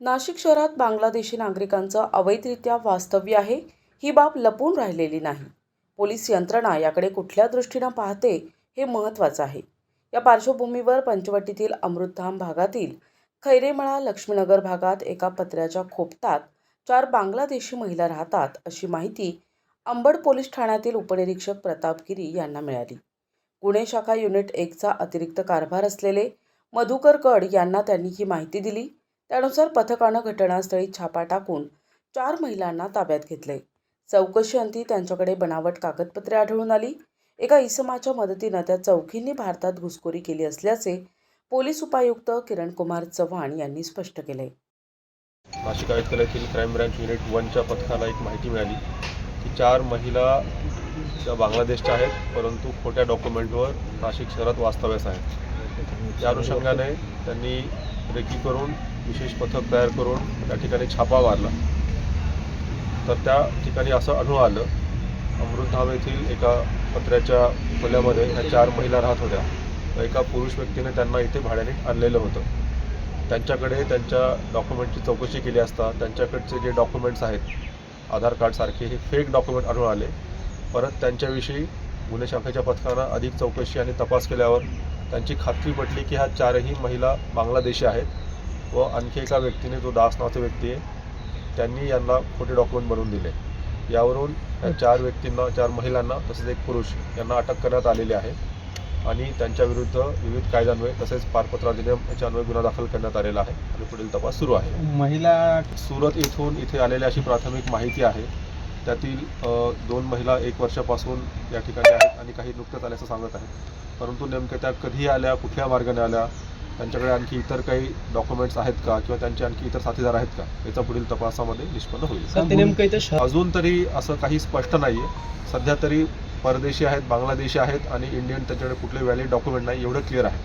नाशिक शहरात बांगलादेशी नागरिकांचं अवैधरित्या वास्तव्य आहे ही बाब लपून राहिलेली नाही. पोलीस यंत्रणा याकडे कुठल्या दृष्टीनं पाहते हे महत्त्वाचं आहे. या पार्श्वभूमीवर पंचवटीतील अमृतधाम भागातील खैरेमळा लक्ष्मीनगर भागात एका पत्र्याच्या खोपतात चार बांगलादेशी महिला राहतात अशी माहिती अंबड पोलीस ठाण्यातील उपनिरीक्षक प्रताप गिरी यांना मिळाली. गुन्हे शाखा युनिट एकचा अतिरिक्त कारभार असलेले मधुकर कड यांना त्यांनी ही माहिती दिली. त्यानुसार पथकानं घटनास्थळी छापा टाकून चार महिलांना ताब्यात घेतले. चौकशी अंती त्यांच्याकडे बनावट कागदपत्रे आढळून आली. एका इसमाच्या मदतीनं त्या चौकींनी भारतात घुसखोरी केली असल्याचे पोलीस उपायुक्त किरण कुमार चव्हाण यांनी स्पष्ट केले. नाशिक आयुक्तालयातील क्राईम ब्रँच युनिट वनच्या पथकाला एक माहिती मिळाली की चार महिला त्या बांगलादेशच्या आहेत परंतु खोट्या डॉक्युमेंटवर नाशिक शहरात वास्तव्यास आहेत. त्या अनुषंगाने त्यांनी रेकी करून विशेष पथक तयार करून त्या ठिकाणी छापा मारला. तर त्या ठिकाणी असं आढळून आलं अमृतधाम येथील एका पत्र्याच्या खोल्यामध्ये ह्या चार महिला राहत होत्या. एका पुरुष व्यक्तीने त्यांना इथे भाड्याने आणलेलं होतं. त्यांच्याकडे त्यांच्या डॉक्युमेंटची चौकशी केली असता त्यांच्याकडचे जे डॉक्युमेंट्स आहेत आधार कार्डसारखे हे फेक डॉक्युमेंट आढळून आले. परत त्यांच्याविषयी गुन्हे शाखेच्या पथकानं अधिक चौकशी आणि तपास केल्यावर त्यांची खात्री पटली की ह्या चारही महिला बांगलादेशी आहेत. व आणखी एका व्यक्तीने जो दास नावाचा व्यक्ती आहे त्यांनी यांना खोटे डॉक्युमेंट बनवून दिले. यावरून या चार व्यक्तींना चार महिलांना तसेच एक पुरुष यांना अटक करण्यात आलेली आहे आणि त्यांच्याविरुद्ध विविध कायद्यान्वये तसेच पारपत्र अधिनियम याच्या अन्वये गुन्हा दाखल करण्यात आलेला आहे आणि पुढील तपास सुरू आहे. महिला सुरत येथून इथे आलेली अशी प्राथमिक माहिती आहे. त्यातील दोन महिला एक वर्षापासून या ठिकाणी आहेत आणि काही नुकत्याच आल्याचं सांगत आहेत. परंतु नेमक्या त्या कधी आल्या कुठल्या मार्गाने आल्या त्यांच्याकडे आणखी इतर काही डॉक्युमेंट्स आहेत का? किंवा त्यांचे आणखी इतर साथीदार आहेत का? याचा पुढील तपासामध्ये निष्पन्न होईल. अजून तरी असं काही स्पष्ट नाही आहे सध्या तरी परदेशी आहेत बांगलादेशी आहेत आणि इंडियन त्यांच्याकडे कुठले व्हॅलिड डॉक्युमेंट नाही एवढं क्लिअर आहे.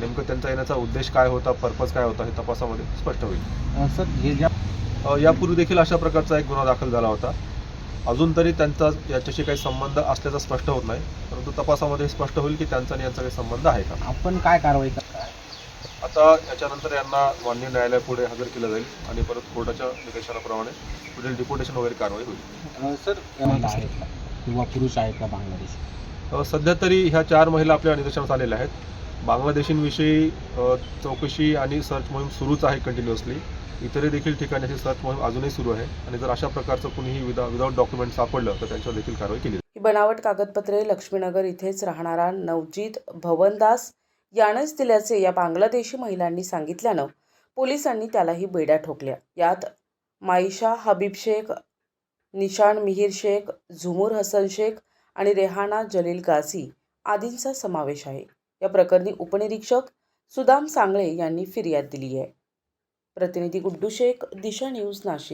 नेमकं त्यांचा येण्याचा उद्देश काय होता पर्पज काय होता हे तपासामध्ये स्पष्ट होईल. सर हे यापूर्वी देखील अशा प्रकारचा एक गुन्हा दाखल झाला होता. अजून तरी त्यांचा याच्याशी काही संबंध असल्याचा स्पष्ट होत नाही. परंतु तपासामध्ये स्पष्ट होईल की त्यांचा आणि यांचा काही संबंध आहे का? आपण काय कारवाई करताय आता याच्यानंतर यांना मान्य न्यायालयापुढे हजर केलं जाईल आणि परत कोर्टाच्या निर्देशनाप्रमाणे पुढील डिपोटेशन वगैरे कारवाई होईल. सर किंवा पुरुष आहेत का बांगलादेश? सध्या तरी ह्या चार महिला आपल्या निदर्शनास आलेल्या आहेत. बांगलादेशींविषयी चौकशी आणि सर्च मोहीम सुरूच आहे कंटिन्युअसली इतरही देखील ठिकाणी अशी सर्च मोहीम अजूनही सुरू आहे. आणि जर अशा प्रकारचं कुणीही विदा विदाऊट डॉक्युमेंट सापडलं तर त्यांच्यावर देखील कारवाई केली जाईल. ही बनावट कागदपत्रे लक्ष्मीनगर इथेच राहणारा नवजीत भवनदास यानंच दिल्याचे या बांगलादेशी महिलांनी सांगितल्यानं पोलिसांनी त्यालाही बेड्या ठोकल्या. यात माईशा हबीब शेख निशान मिहीर शेख झुमूर हसन शेख आणि रेहाना जलील गाझी आदींचा समावेश आहे. या प्रकरणी उपनिरीक्षक सुदाम सांगळे यांनी फिर्याद दिली आहे प्रतिनिधी गुड्डू शेख दिशा न्यूज नाशिक.